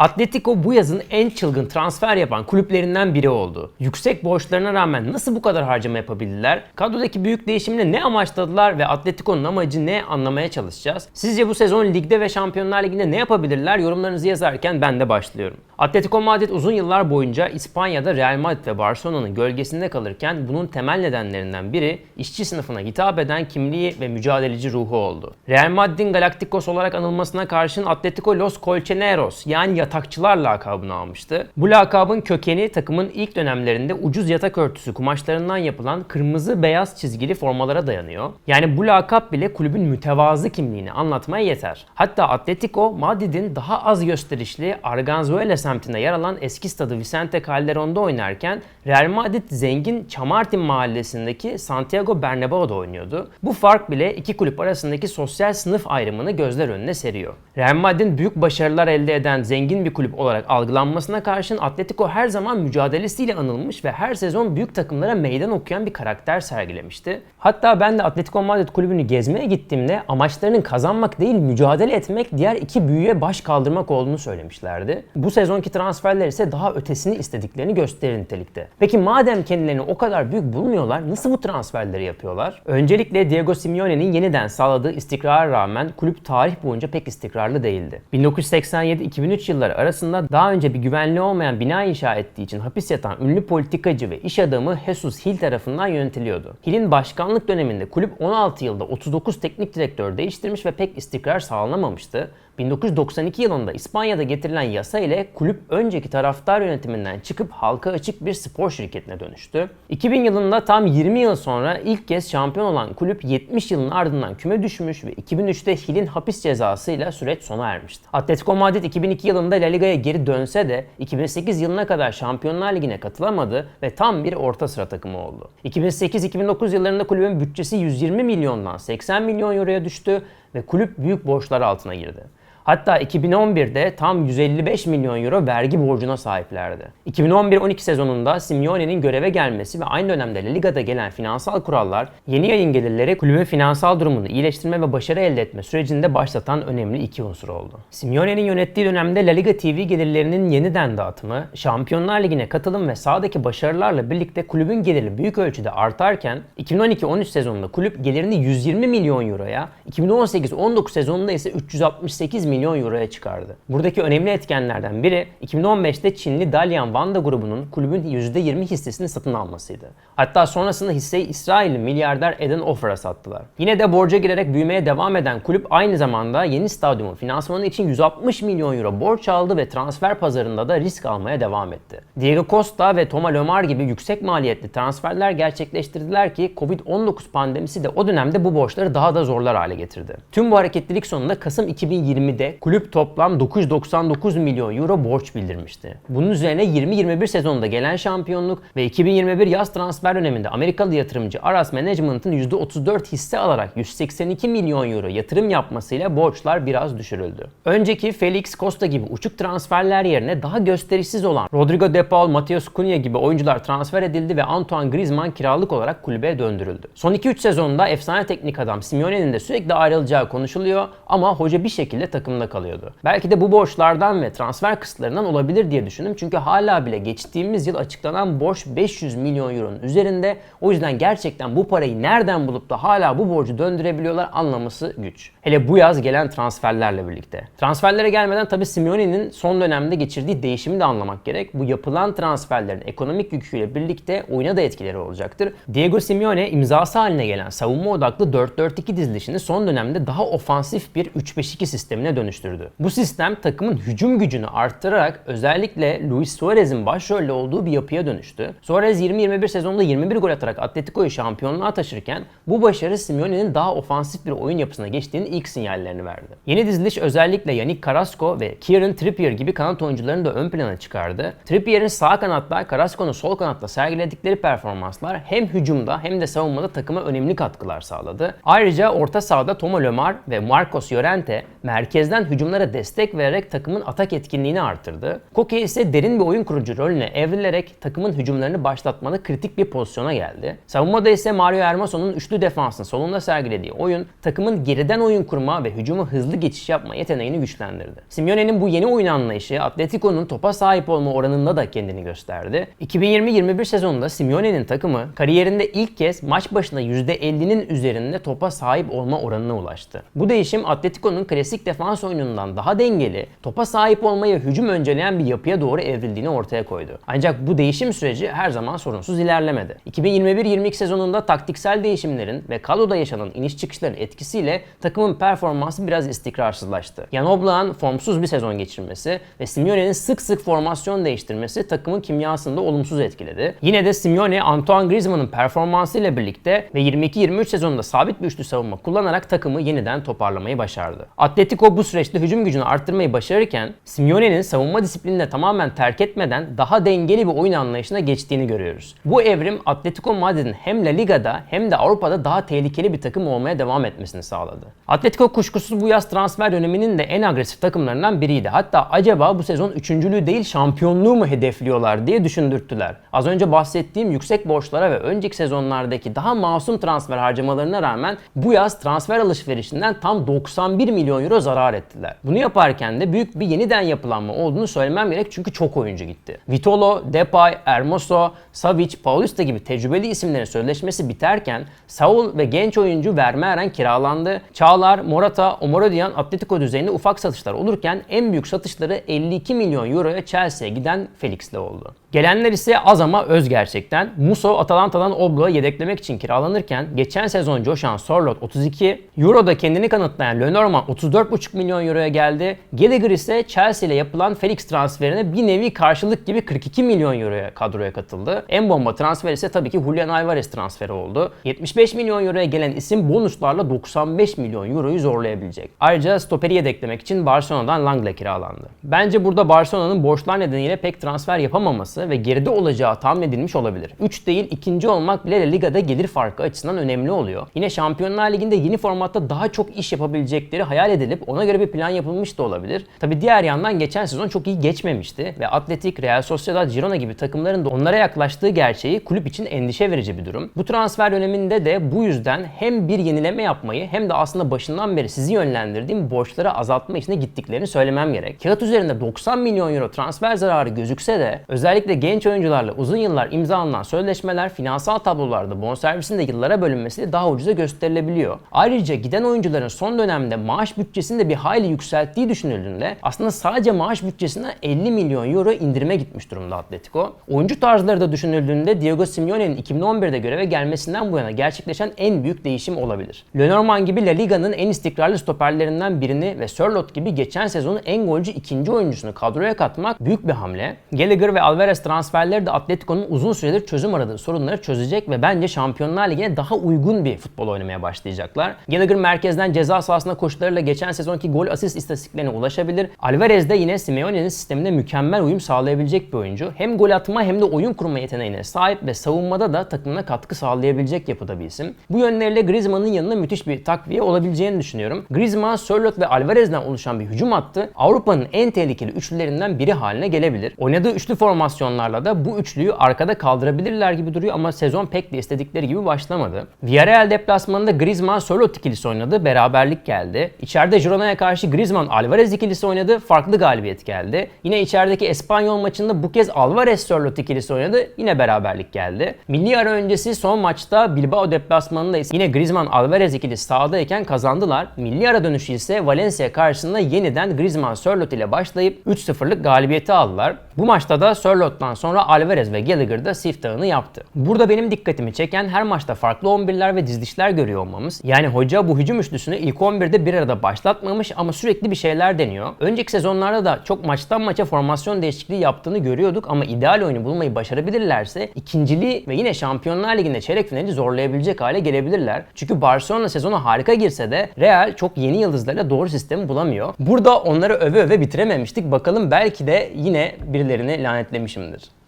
Atletico bu yazın en çılgın transfer yapan kulüplerinden biri oldu. Yüksek borçlarına rağmen nasıl bu kadar harcama yapabildiler? Kadrodaki büyük değişimle ne amaçladılar ve Atletico'nun amacı ne anlamaya çalışacağız. Sizce bu sezon ligde ve Şampiyonlar Ligi'nde ne yapabilirler? Yorumlarınızı yazarken ben de başlıyorum. Atletico Madrid uzun yıllar boyunca İspanya'da Real Madrid ve Barcelona'nın gölgesinde kalırken bunun temel nedenlerinden biri işçi sınıfına hitap eden kimliği ve mücadeleci ruhu oldu. Real Madrid'in Galacticos olarak anılmasına karşın Atletico Los Colchoneros yani yatakçılar lakabını almıştı. Bu lakabın kökeni takımın ilk dönemlerinde ucuz yatak örtüsü kumaşlarından yapılan kırmızı beyaz çizgili formalara dayanıyor. Yani bu lakap bile kulübün mütevazı kimliğini anlatmaya yeter. Hatta Atletico Madrid'in daha az gösterişli Arganzuela semtinde yer alan eski stadı Vicente Calderon'da oynarken Real Madrid zengin Chamartin mahallesindeki Santiago Bernabéu'da oynuyordu. Bu fark bile iki kulüp arasındaki sosyal sınıf ayrımını gözler önüne seriyor. Real Madrid'in büyük başarılar elde eden zengin bir kulüp olarak algılanmasına karşın Atletico her zaman mücadelesiyle anılmış ve her sezon büyük takımlara meydan okuyan bir karakter sergilemişti. Hatta ben de Atletico Madrid kulübünü gezmeye gittiğimde amaçlarının kazanmak değil mücadele etmek diğer iki büyüye baş kaldırmak olduğunu söylemişlerdi. Bu sezonki transferler ise daha ötesini istediklerini gösterir nitelikte. Peki madem kendilerini o kadar büyük bulmuyorlar nasıl bu transferleri yapıyorlar? Öncelikle Diego Simeone'nin yeniden sağladığı istikrara rağmen kulüp tarih boyunca pek istikrarlı değildi. 1987-2003 yılları arasında daha önce bir güvenli olmayan bina inşa ettiği için hapis yatan ünlü politikacı ve iş adamı Jesus Hill tarafından yönetiliyordu. Hill'in başkanlık döneminde kulüp 16 yılda 39 teknik direktör değiştirmiş ve pek istikrar sağlanamamıştı. 1992 yılında İspanya'da getirilen yasa ile kulüp önceki taraftar yönetiminden çıkıp halka açık bir spor şirketine dönüştü. 2000 yılında tam 20 yıl sonra ilk kez şampiyon olan kulüp 70 yılın ardından küme düşmüş ve 2003'te Hill'in hapis cezasıyla süreç sona ermişti. Atletico Madrid 2002 yılında La Liga'ya geri dönse de 2008 yılına kadar Şampiyonlar Ligi'ne katılamadı ve tam bir orta sıra takımı oldu. 2008-2009 yıllarında kulübün bütçesi 120 milyondan 80 milyon euroya düştü ve kulüp büyük borçlar altına girdi. Hatta 2011'de tam 155 milyon euro vergi borcuna sahiplerdi. 2011-12 sezonunda Simeone'nin göreve gelmesi ve aynı dönemde Liga'da gelen finansal kurallar yeni yayın gelirleri kulübün finansal durumunu iyileştirme ve başarı elde etme sürecinde başlatan önemli iki unsur oldu. Simeone'nin yönettiği dönemde La Liga TV gelirlerinin yeniden dağıtımı, Şampiyonlar Ligi'ne katılım ve sahadaki başarılarla birlikte kulübün geliri büyük ölçüde artarken 2012-13 sezonunda kulüp gelirini 120 milyon euroya, 2018-19 sezonunda ise 368 milyon euroya çıkardı. Buradaki önemli etkenlerden biri 2015'te Çinli Dalian Wanda grubunun kulübün %20 hissesini satın almasıydı. Hatta sonrasında hisseyi İsrailli milyarder Eden Offer'a sattılar. Yine de borca girerek büyümeye devam eden kulüp aynı zamanda yeni stadyumun finansmanı için 160 milyon euro borç aldı ve transfer pazarında da risk almaya devam etti. Diego Costa ve Thomas Lemar gibi yüksek maliyetli transferler gerçekleştirdiler ki Covid-19 pandemisi de o dönemde bu borçları daha da zorlar hale getirdi. Tüm bu hareketlilik sonunda Kasım 2020'de kulüp toplam 999 milyon euro borç bildirmişti. Bunun üzerine 2021 sezonunda gelen şampiyonluk ve 2021 yaz transfer döneminde Amerikalı yatırımcı Aras Management'ın %34 hisse alarak 182 milyon euro yatırım yapmasıyla borçlar biraz düşürüldü. Önceki Felix Costa gibi uçuk transferler yerine daha gösterişsiz olan Rodrigo De Paul, Mateus Cunha gibi oyuncular transfer edildi ve Antoine Griezmann kiralık olarak kulübe döndürüldü. Son 2-3 sezonda efsane teknik adam Simeone'nin de sürekli ayrılacağı konuşuluyor ama hoca bir şekilde takımda kalıyordu. Belki de bu borçlardan ve transfer kısıtlarından olabilir diye düşündüm. Çünkü hala bile geçtiğimiz yıl açıklanan borç 500 milyon euronun üzerinde. O yüzden gerçekten bu parayı nereden bulup da hala bu borcu döndürebiliyorlar anlaması güç. Hele bu yaz gelen transferlerle birlikte. Transferlere gelmeden tabi Simeone'nin son dönemde geçirdiği değişimi de anlamak gerek. Bu yapılan transferlerin ekonomik yüküyle birlikte oyuna da etkileri olacaktır. Diego Simeone imzası haline gelen savunma odaklı 4-4-2 dizilişini son dönemde daha ofansif bir 3-5-2 sistemine dönüştürdü. Bu sistem takımın hücum gücünü arttırarak özellikle Luis Suarez'in başrolde olduğu bir yapıya dönüştü. Suarez 20-21 sezonunda 21 gol atarak Atletico'yu şampiyonluğa taşırken bu başarı Simeone'nin daha ofansif bir oyun yapısına geçtiğini ilk sinyallerini verdi. Yeni diziliş özellikle Yannick Carrasco ve Kieran Trippier gibi kanat oyuncularını da ön plana çıkardı. Trippier'in sağ kanatta, Carrasco'nun sol kanatta sergiledikleri performanslar hem hücumda hem de savunmada takıma önemli katkılar sağladı. Ayrıca orta sahada Tomo Lemar ve Marcos Llorente merkezde merkezden hücumlara destek vererek takımın atak etkinliğini artırdı. Koke ise derin bir oyun kurucu rolüne evrilerek takımın hücumlarını başlatmalı kritik bir pozisyona geldi. Savunmada ise Mario Hermoso'nun üçlü defansın solunda sergilediği oyun takımın geriden oyun kurma ve hücuma hızlı geçiş yapma yeteneğini güçlendirdi. Simeone'nin bu yeni oyun anlayışı Atletico'nun topa sahip olma oranında da kendini gösterdi. 2020-21 sezonunda Simeone'nin takımı kariyerinde ilk kez maç başına %50'nin üzerinde topa sahip olma oranına ulaştı. Bu değişim Atletico'nun klasik defans oyunundan daha dengeli, topa sahip olmaya hücum önceleyen bir yapıya doğru evrildiğini ortaya koydu. Ancak bu değişim süreci her zaman sorunsuz ilerlemedi. 2021-22 sezonunda taktiksel değişimlerin ve kadroda yaşanan iniş çıkışların etkisiyle takımın performansı biraz istikrarsızlaştı. Jan Oblak'ın formsuz bir sezon geçirmesi ve Simeone'nin sık sık formasyon değiştirmesi takımın kimyasını da olumsuz etkiledi. Yine de Simeone, Antoine Griezmann'ın performansıyla birlikte ve 22-23 sezonunda sabit bir üçlü savunma kullanarak takımı yeniden toparlamayı başardı. Atletico bu süreçte hücum gücünü arttırmayı başarırken Simeone'nin savunma disiplinini tamamen terk etmeden daha dengeli bir oyun anlayışına geçtiğini görüyoruz. Bu evrim Atletico Madrid'in hem La Liga'da hem de Avrupa'da daha tehlikeli bir takım olmaya devam etmesini sağladı. Atletico kuşkusuz bu yaz transfer döneminin de en agresif takımlarından biriydi. Hatta acaba bu sezon üçüncülüğü değil şampiyonluğu mu hedefliyorlar diye düşündürttüler. Az önce bahsettiğim yüksek borçlara ve önceki sezonlardaki daha masum transfer harcamalarına rağmen bu yaz transfer alışverişinden tam 91 milyon euro zarar ettiler. Bunu yaparken de büyük bir yeniden yapılanma olduğunu söylemem gerek çünkü çok oyuncu gitti. Vitolo, Depay, Hermoso, Savic, Paulista gibi tecrübeli isimlerin sözleşmesi biterken Saul ve genç oyuncu Vermeeren kiralandı. Çağlar, Morata, Omorodian Atletico düzeyinde ufak satışlar olurken en büyük satışları 52 milyon euroya Chelsea'ye giden Felix'le oldu. Gelenler ise az ama öz gerçekten. Muso Atalanta'dan Oblak'ı yedeklemek için kiralanırken geçen sezon coşan Sorlot 32, Euro'da kendini kanıtlayan Lenormand 34,5 milyon euroya geldi. Gallagher ise Chelsea ile yapılan Felix transferine bir nevi karşılık gibi 42 milyon euroya kadroya katıldı. En bomba transfer ise tabii ki Julian Alvarez transferi oldu. 75 milyon euroya gelen isim bonuslarla 95 milyon euroyu zorlayabilecek. Ayrıca stoperi yedeklemek için Barcelona'dan Langle kiralandı. Bence burada Barcelona'nın borçlar nedeniyle pek transfer yapamaması ve geride olacağı tahmin edilmiş olabilir. 3 değil ikinci olmak bile La Liga'da gelir farkı açısından önemli oluyor. Yine Şampiyonlar Ligi'nde yeni formatta daha çok iş yapabilecekleri hayal edilip ona göre bir plan yapılmış da olabilir. Tabi diğer yandan geçen sezon çok iyi geçmemişti ve Atletik, Real Sociedad, Girona gibi takımların da onlara yaklaştığı gerçeği kulüp için endişe verici bir durum. Bu transfer döneminde de bu yüzden hem bir yenileme yapmayı hem de aslında başından beri sizi yönlendirdiğim borçları azaltma işine gittiklerini söylemem gerek. Kağıt üzerinde 90 milyon euro transfer zararı gözükse de özellikle genç oyuncularla uzun yıllar imzalanan sözleşmeler finansal tablolarda bonservisin de yıllara bölünmesiyle daha ucuza gösterilebiliyor. Ayrıca giden oyuncuların son dönemde maaş bütçesini de bir hayli yükselttiği düşünüldüğünde aslında sadece maaş bütçesinden 50 milyon euro indirime gitmiş durumda Atletico. Oyuncu tarzları da düşünüldüğünde Diego Simeone'nin 2011'de göreve gelmesinden bu yana gerçekleşen en büyük değişim olabilir. Lenormand gibi La Liga'nın en istikrarlı stoperlerinden birini ve Sörloth gibi geçen sezonun en golcü ikinci oyuncusunu kadroya katmak büyük bir hamle. Gallagher ve Alvarez transferleri de Atletico'nun uzun süredir çözüm aradığı sorunları çözecek ve bence Şampiyonlar Ligi'ne daha uygun bir futbol oynamaya başlayacaklar. Gallagher merkezden ceza sahasına koşularıyla geçen sezonki gol asist istatistiklerine ulaşabilir. Alvarez de yine Simeone'nin sistemine mükemmel uyum sağlayabilecek bir oyuncu. Hem gol atma hem de oyun kurma yeteneğine sahip ve savunmada da takımına katkı sağlayabilecek yapıda bir isim. Bu yönleriyle Griezmann'ın yanına müthiş bir takviye olabileceğini düşünüyorum. Griezmann, Sörloth ve Alvarez'den oluşan bir hücum hattı Avrupa'nın en tehlikeli üçlülerinden biri haline gelebilir. Oynadığı üçlü formasyonlarla da bu üçlüyü arkada kaldırabilirler gibi duruyor ama sezon pek de istedikleri gibi başlamadı. Villarreal deplasmanında Griezmann Sörloth ikilisi oynadı, beraberlik geldi. İçeride Girona'ya karşı Griezmann Alvarez ikilisi oynadı, farklı galibiyet geldi. Yine içerideki Espanyol maçında bu kez Alvarez Sörloth ikilisi oynadı, yine beraberlik geldi. Milli ara öncesi son maçta Bilbao deplasmanında yine Griezmann Alvarez ikilisi sahadayken kazandılar. Milli ara dönüşü ise Valencia karşısında yeniden Griezmann Sörloth ile başlayıp 3-0'lık galibiyeti aldılar. Bu maçta da Sörloth'tan sonra Alvarez ve Gallagher da siftahını yaptı. Burada benim dikkatimi çeken her maçta farklı 11'ler ve dizilişler görüyor olmamız. Yani hoca bu hücum üçlüsünü ilk 11'de bir arada başlatmamış ama sürekli bir şeyler deniyor. Önceki sezonlarda da çok maçtan maça formasyon değişikliği yaptığını görüyorduk ama ideal oyunu bulmayı başarabilirlerse ikinciliği ve yine Şampiyonlar Ligi'nde çeyrek finali zorlayabilecek hale gelebilirler. Çünkü Barcelona sezonu harika girse de Real çok yeni yıldızlarla doğru sistemi bulamıyor. Burada onları öve öve bitirememiştik. Bakalım belki de yine birilerini lanetlemişimdir.